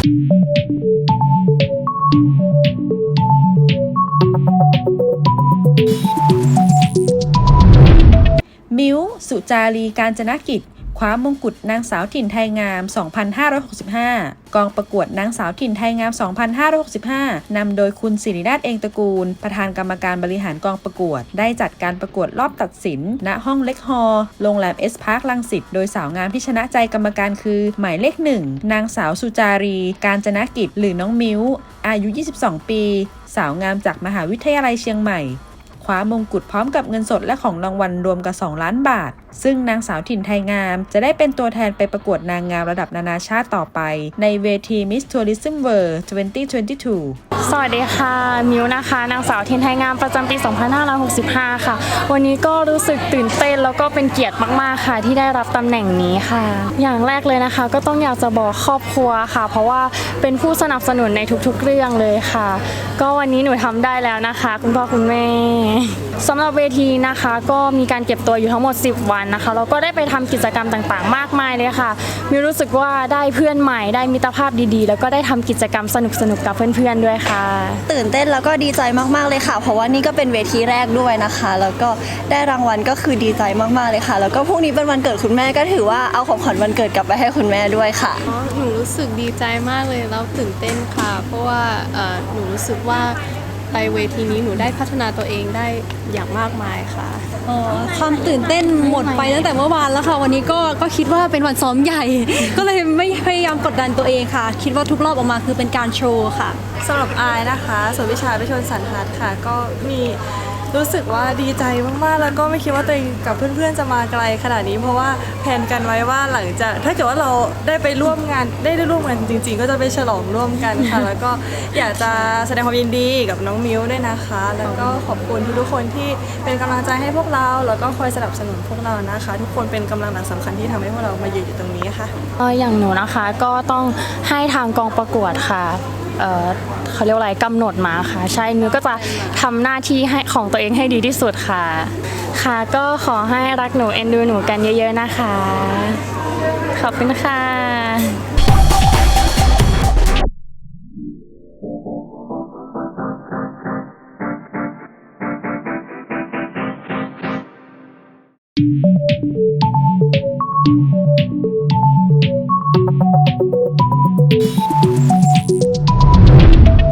มิวสุจารีการจนกิจ คว้ามงกุฎนางสาวถิ่นไทยงาม 2565 กองประกวดนางสาวถิ่นไทยงาม 2565 นำโดยคุณสิริราชเองตระกูล ประธานกรรมการบริหารกองประกวด ได้จัดการประกวดรอบตัดสิน ณ ห้องเล็กฮอล์โรงแรมเอสพาร์คลังสิต โดยสาวงามที่ชนะใจกรรมการคือ หมายเลขหนึ่ง นางสาวสุจารี การจนกิจ หรือน้องมิ้ว อายุ 22 ปี สาวงามจากมหาวิทยาลัยเชียงใหม่ ว้ามงกุฎพร้อมกับเงินสดและของรางวัลรวมกับ 2 ล้านบาท ซึ่งนางสาวถิ่นไทยงาม จะได้เป็นตัวแทนไปประกวดนางงามระดับนานาชาติต่อไป ในเวที Miss Tourism World 2022 สวัสดีค่ะ มิวนะคะ นางสาวเทียนไทยงามประจำปี 2565 ค่ะ วันนี้ก็รู้สึกตื่นเต้นแล้วก็เป็นเกียรติมาก ๆ ค่ะ ที่ได้รับตำแหน่งนี้ค่ะ อย่างแรกเลยนะคะ ก็ต้องอยากจะบอกครอบครัวค่ะ เพราะว่าเป็นผู้สนับสนุนในทุกๆ เรื่องเลยค่ะ ก็วันนี้หนูทำได้แล้วนะคะ คุณพ่อคุณแม่สำหรับเวทีนะคะก็มีการเก็บตัวอยู่ทั้งหมด 10 วันนะคะแล้วก็ได้ไปทำกิจกรรมต่างๆ มากมายเลยค่ะ มิวรู้สึกว่าได้เพื่อนใหม่ได้มิตรภาพดีๆ แล้วก็ได้ทำกิจกรรมสนุกๆกับเพื่อนๆด้วยค่ะตื่นเต้นแล้วก็ดีใจมากๆเลยค่ะ เพราะว่านี่ก็เป็นเวทีแรกด้วยนะคะ แล้วก็ได้รางวัลก็คือดีใจมากๆเลยค่ะ แล้วก็พรุ่งนี้เป็นวันเกิดคุณแม่ก็ถือว่าเอาของขวัญวันเกิดกลับไปให้คุณแม่ด้วยค่ะ หนูรู้สึกดีใจมากเลยแล้วตื่นเต้นค่ะ เพราะว่าเอ่อหนูรู้สึกว่า ไปเวทีนี้หนูได้พัฒนาตัวเองได้อย่างมากมายค่ะอ๋อความตื่นเต้นหมดไปตั้งแต่เมื่อวานแล้วค่ะ วันนี้ก็ก็คิดว่าเป็นวันซ้อมใหญ่ ก็เลยไม่พยายามกดดันตัวเองค่ะ คิดว่าทุกรอบออกมาคือเป็นการโชว์ค่ะสำหรับอายนะคะส่วนวิชาไปชนสันทัดค่ะ ก็มี รู้สึกว่าดีใจมากๆ แล้วก็ไม่คิดว่าตัวเองกับเพื่อนๆจะมาไกลขนาดนี้ เพราะว่าแผนกันไว้ว่าหลังจากถ้าเกิดว่าเราได้ไปร่วมงานได้ได้ร่วมงานจริง ๆ ก็จะไปฉลองร่วมกันค่ะ แล้วก็อยากจะแสดงความยินดีกับน้องมิวด้วยนะคะ แล้วก็ขอบคุณทุกๆคนที่เป็นกำลังใจให้พวกเรา แล้วก็คอยสนับสนุนพวกเรานะคะ ทุกคนเป็นกำลังหลักสำคัญที่ทำให้พวกเรามายืนอยู่ตรงนี้ค่ะก็อย่างหนูนะคะก็ต้องให้ทางกองประกวดค่ะ เอ่อเขาเรียกว่าอะไรกำหนดมาค่ะ ใช่มิวก็จะทำหน้าที่ให้ของตัวเองให้ดีที่สุดค่ะ ค่ะก็ขอให้รักหนูเอ็นดูหนูกันเยอะ ๆนะคะ ขอบคุณค่ะ